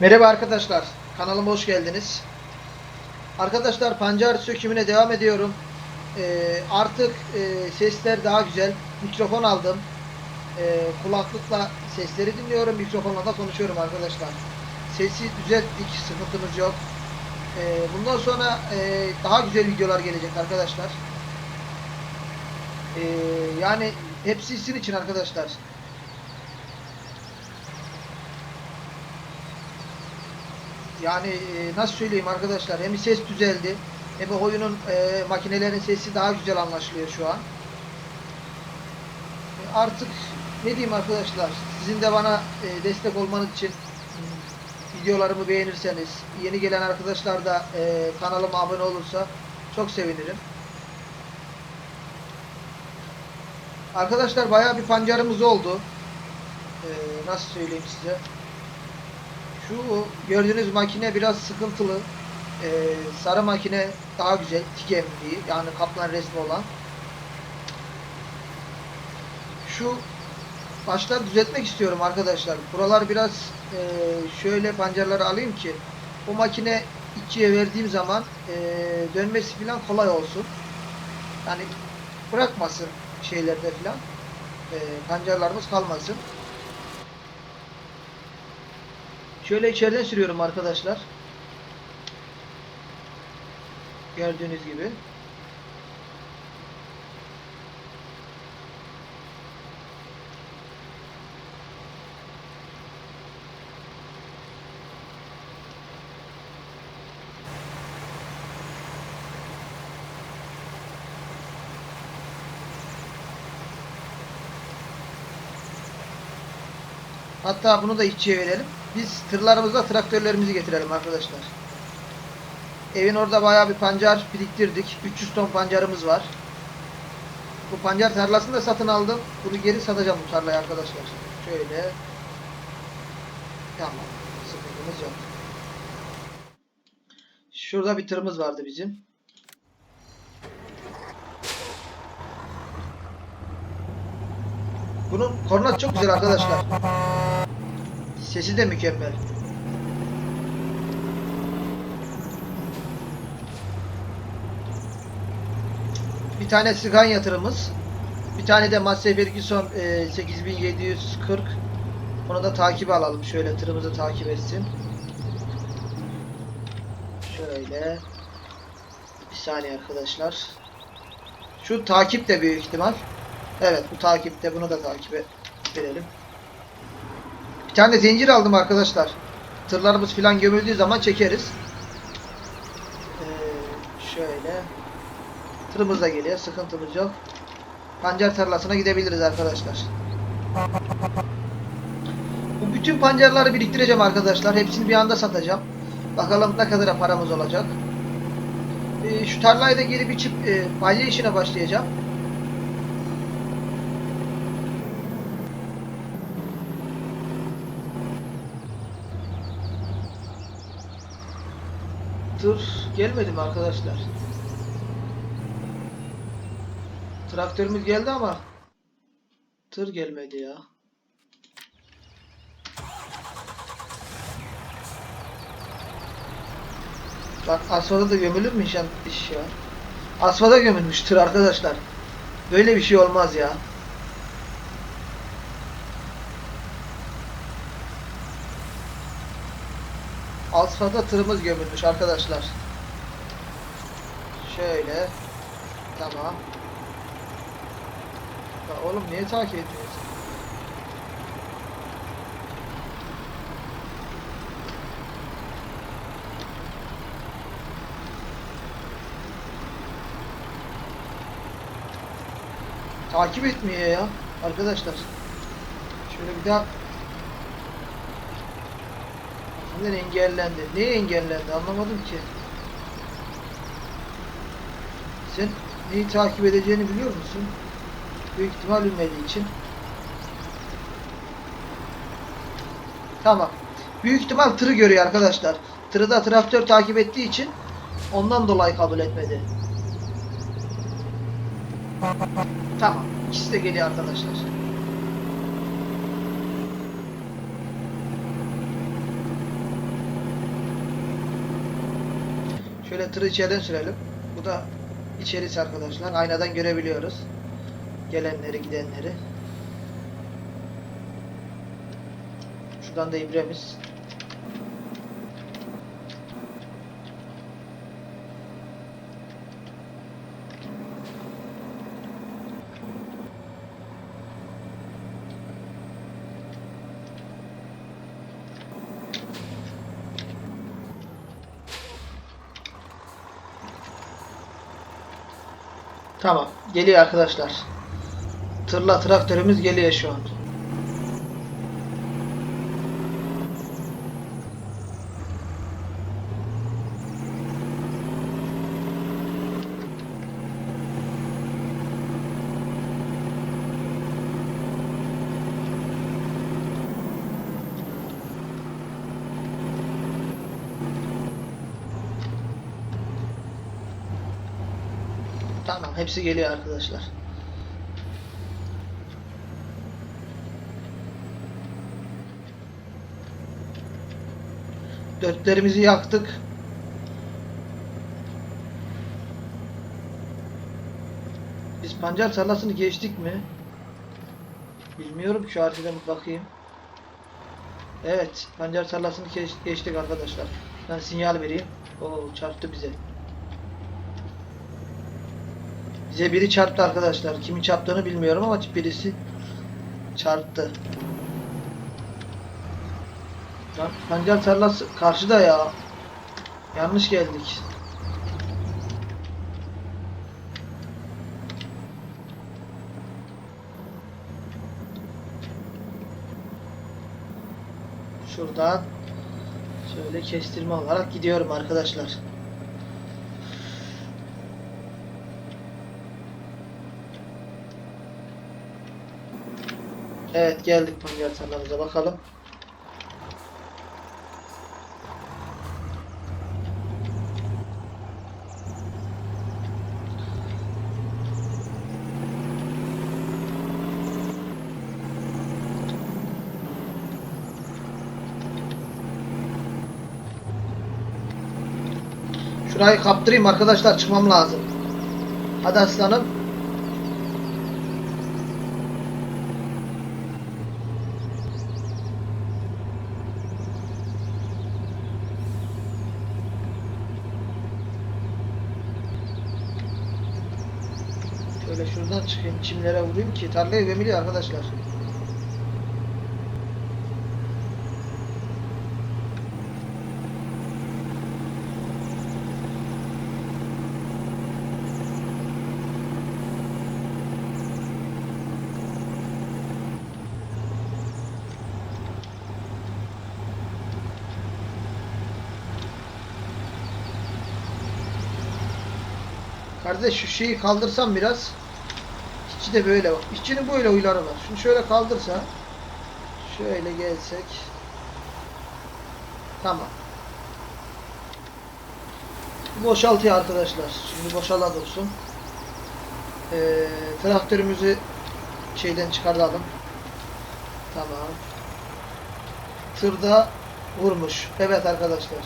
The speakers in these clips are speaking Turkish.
Merhaba arkadaşlar, kanalıma hoş geldiniz. Arkadaşlar pancar sökümüne devam ediyorum. Ee, artık e, sesler daha güzel. Mikrofon aldım. Ee, kulaklıkla sesleri dinliyorum, mikrofonla da konuşuyorum arkadaşlar. Sesi düzelttik, sıkıntımız yok. Ee, bundan sonra e, daha güzel videolar gelecek arkadaşlar. Ee, yani hepsi sizin için arkadaşlar. Yani e, nasıl söyleyeyim arkadaşlar hem ses düzeldi hem oyunun e, makinelerin sesi daha güzel anlaşılıyor şu an. E, artık ne diyeyim arkadaşlar sizin de bana e, destek olmanız için videolarımı beğenirseniz yeni gelen arkadaşlar da e, kanalıma abone olursa çok sevinirim. Arkadaşlar bayağı bir pancarımız oldu. E, nasıl söyleyeyim size. Şu gördüğünüz makine biraz sıkıntılı. Ee, sarı makine daha güzel. Tikemli yani kaplan resmi olan. Şu başları düzeltmek istiyorum arkadaşlar. Buralar biraz e, şöyle pancarları alayım ki o makine ikiye verdiğim zaman e, dönmesi falan kolay olsun. Yani bırakmasın şeylerde falan. E, pancarlarımız kalmasın. Şöyle içeriden sürüyorum arkadaşlar. Gördüğünüz gibi. Hatta bunu da içiye verelim. Biz tırlarımızla traktörlerimizi getirelim arkadaşlar. Evin orada bayağı bir pancar biriktirdik. 300 ton pancarımız var. Bu pancar tarlasını da satın aldım. Bunu geri satacağım bu tarlaya arkadaşlar. Şöyle. Tamam. Sıkıntımız yok. Şurada bir tırımız vardı bizim. Bunun kornası çok güzel arkadaşlar. Sesi de mükemmel. Bir tane Sigan yatırımız. Bir tane de Massey Ferguson e, 8740. Onu da takibe alalım. Şöyle tırımızı takip etsin. Şöyle. Bir saniye arkadaşlar. Şu takip de büyük ihtimal. Evet bu takipte bunu da takibe verelim. Bir tane de zincir aldım arkadaşlar. Tırlarımız filan gömüldüğü zaman çekeriz. Ee, şöyle. Tırımız da geliyor. Sıkıntımız yok. Pancar tarlasına gidebiliriz arkadaşlar. Bu bütün pancarları biriktireceğim arkadaşlar. Hepsini bir anda satacağım. Bakalım ne kadar paramız olacak. Ee, şu tarlayı da geri biçip e, balya işine başlayacağım. Tır gelmedi mi arkadaşlar? Traktörümüz geldi ama tır gelmedi ya. Bak asfalta da gömülür mü işen iş ya? Asfalta gömülmüş tır arkadaşlar. Böyle bir şey olmaz ya. Asfalta tırımız gömülmüş arkadaşlar. Şöyle. Tamam. Ya oğlum niye takip etmiyorsun? Takip etmiyor ya arkadaşlar. Şöyle bir daha Neden engellendi? Niye engellendi? Anlamadım ki. Sen neyi takip edeceğini biliyor musun? Büyük ihtimal bilmediği için. Tamam. Büyük ihtimal tırı görüyor arkadaşlar. Tırı da traktör takip ettiği için ondan dolayı kabul etmedi. Tamam. İkisi de geliyor arkadaşlar. Şöyle tırı içeriden sürelim. Bu da içerisi arkadaşlar. Aynadan görebiliyoruz. Gelenleri gidenleri. Şuradan da ibremiz. Tamam. Geliyor arkadaşlar. Tırla traktörümüz geliyor şu an. Tamam. Hepsi geliyor arkadaşlar. Dörtlerimizi yaktık. Biz pancar tarlasını geçtik mi? Bilmiyorum şu haritadan bir bakayım. Evet, pancar tarlasını geç- geçtik arkadaşlar. Ben sinyal vereyim. Oo, çarptı bize. Bize biri çarptı arkadaşlar. Kimin çarptığını bilmiyorum ama birisi çarptı. Lan pancar tarlası karşıda ya. Yanlış geldik. Şuradan şöyle kestirme olarak gidiyorum arkadaşlar. Evet geldik pancar tarlamıza bakalım. Şurayı kaptırayım arkadaşlar çıkmam lazım. Hadi aslanım. Şöyle şuradan çıkayım çimlere vurayım ki tarlayı gömülüyor arkadaşlar. Kardeş şu şeyi kaldırsam biraz. İçi de böyle bak. İçinin böyle huyları var. Şunu şöyle kaldırsa. Şöyle gelsek. Tamam. Boşaltıyor arkadaşlar. Şimdi boşala dursun. Ee, traktörümüzü şeyden çıkartalım. Tamam. Tırda vurmuş. Evet arkadaşlar.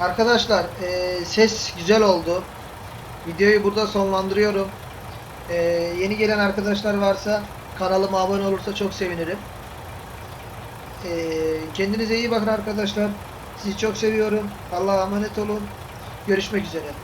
Arkadaşlar eee, ses güzel oldu. Videoyu burada sonlandırıyorum. Eee, yeni gelen arkadaşlar varsa kanalıma abone olursa çok sevinirim. Eee, kendinize iyi bakın arkadaşlar. Sizi çok seviyorum. Allah'a emanet olun. Görüşmek üzere.